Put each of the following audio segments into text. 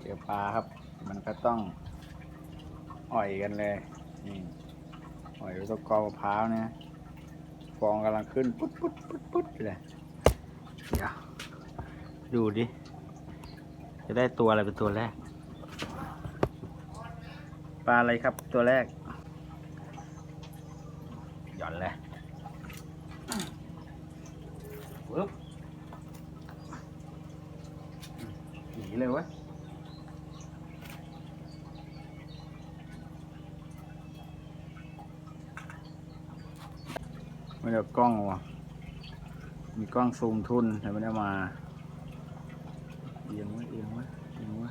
เจอปลาครับ มันก็ต้องอ่อยกันเลยนี่อ่อยตรงกอมะพร้าวเนี่ยฟองกำลังขึ้นปุ๊ดปุ๊ดปุ๊ดปุ๊ดเลยเดี๋ยวดูดิ จะได้ตัวอะไรเป็นตัวแรก ปลาอะไรครับตัวแรก หย่อนเลยปึ๊บหนี เลยวะไม่ได้เอากล้องวะมีกล้องซูมทุนแต่ไม่ได้มาเอียงว้เอียงว้เอียงว้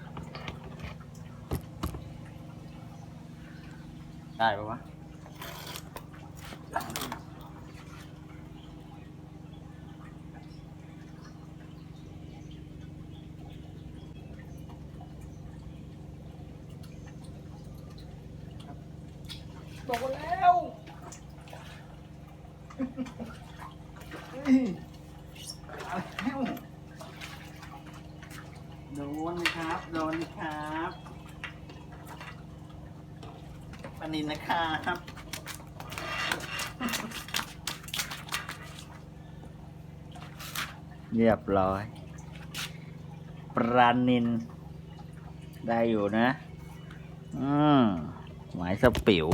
ได้ปะวะ ตกแล้วนี่มาแล้วโดนครับ โดนครับปนินนะครับเรียบร้อย ปรานิน ได้อยู่นะ อืม หมายสปิว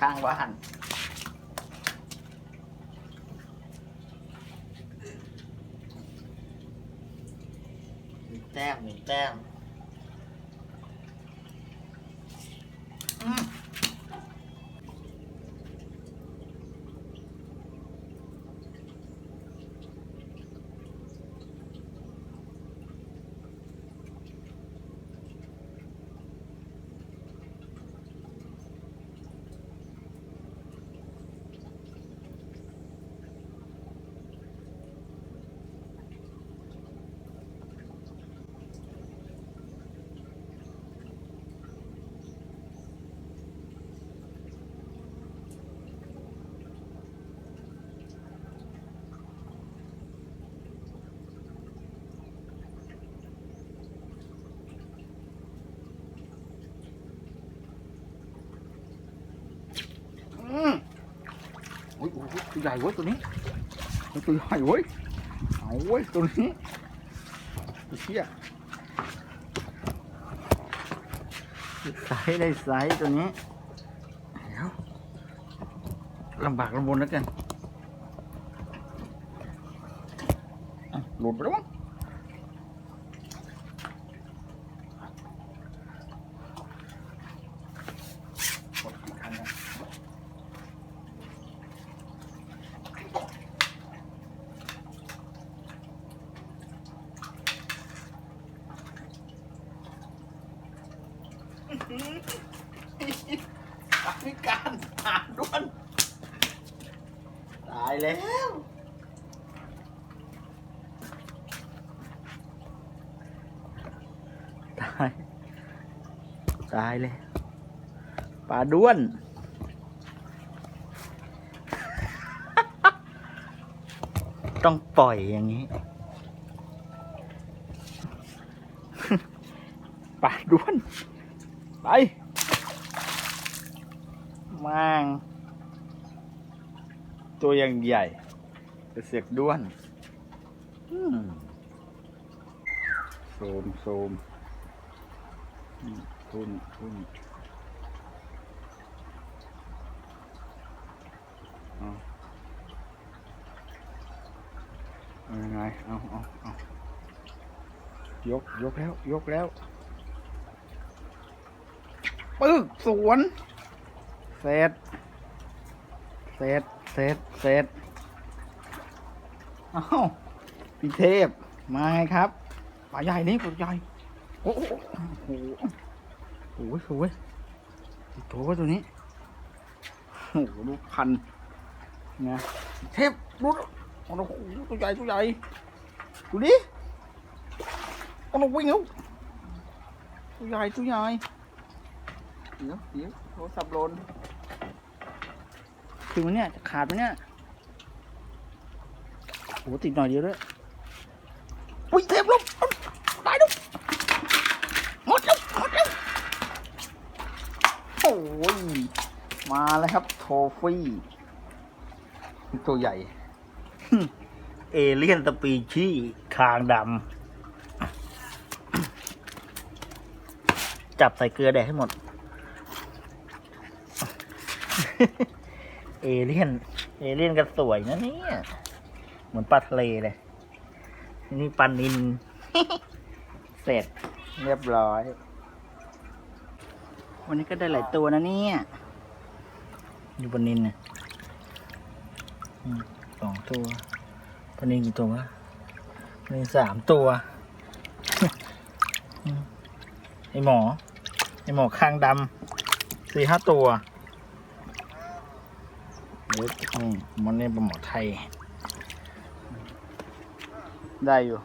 ข้างบ้านหนึ่งแต้มหนึ่งแต้ม ตัวใหญ่เว้ยตัวนี้ตัวใหญ่เว้ยเอาเว้ยตัวนี้ตัวเชี่ยสายไซส์ได้ไซส์ตัวนี้เดี๋ยวลำบากลำบนแล้วกันหลุดไปแล้วมั้งหมดกี่คันแล้ว ปาก พิการหาด้วนตายแล้วตายตายเลยปลาด้วน ต้องปล่อยอย่างนี้ปลาด้วน ไปมาง ตัวยังใหญ่แต่เสียกด้วนโซมโซมทุนทุนเอายังไงเอาเอาเอายก ยกแล้ว ยกแล้ว ปึกสวนเสร็จเสร็จเสร็จเสร็จอ้าวพี่เทพ มาไงครับปลาใหญ่นี่ปลาใหญ่ โอ้โหโอ้โหสวยตัวตัวนี้โอ้โหลูกพันไงเทพรุดโอ้โหตัวใหญ่ตัวใหญ่ดูดิโอ้โหวิ่งแล้วตัวใหญ่ตัวใหญ่ เดี๋ยวเดี๋ยวโทรศัพท์หล่นถึงมันเนี่ยจะขาดมันเนี่ยโหติดหน่อยเดียวด้วยอุ้ยเทพลบตายลูกหมดแล้วหมดแล้วโอ้ยมาแล้วครับโทฟี่ตัวใหญ่ เอเลี่ยนสปีชีส์คางดำจับใส่เกลือแดกให้หมด เอเลี่ยน เอเลี่ยนก็สวยนะเนี่ย เหมือนปลาทะเลเลย นี่ปลานิน เสร็จเรียบร้อย วันนี้ก็ได้หลายตัวนะเนี่ย อยู่ปลานินเนี่ยอืมสองตัวปลานินกี่ตัววะปลานินสามตัวอืมไอหมอไอหมอคางดำสี่ห้าตัว เดี๋ยวนี่มันนี่เป็นหมอไทย ได้อยู่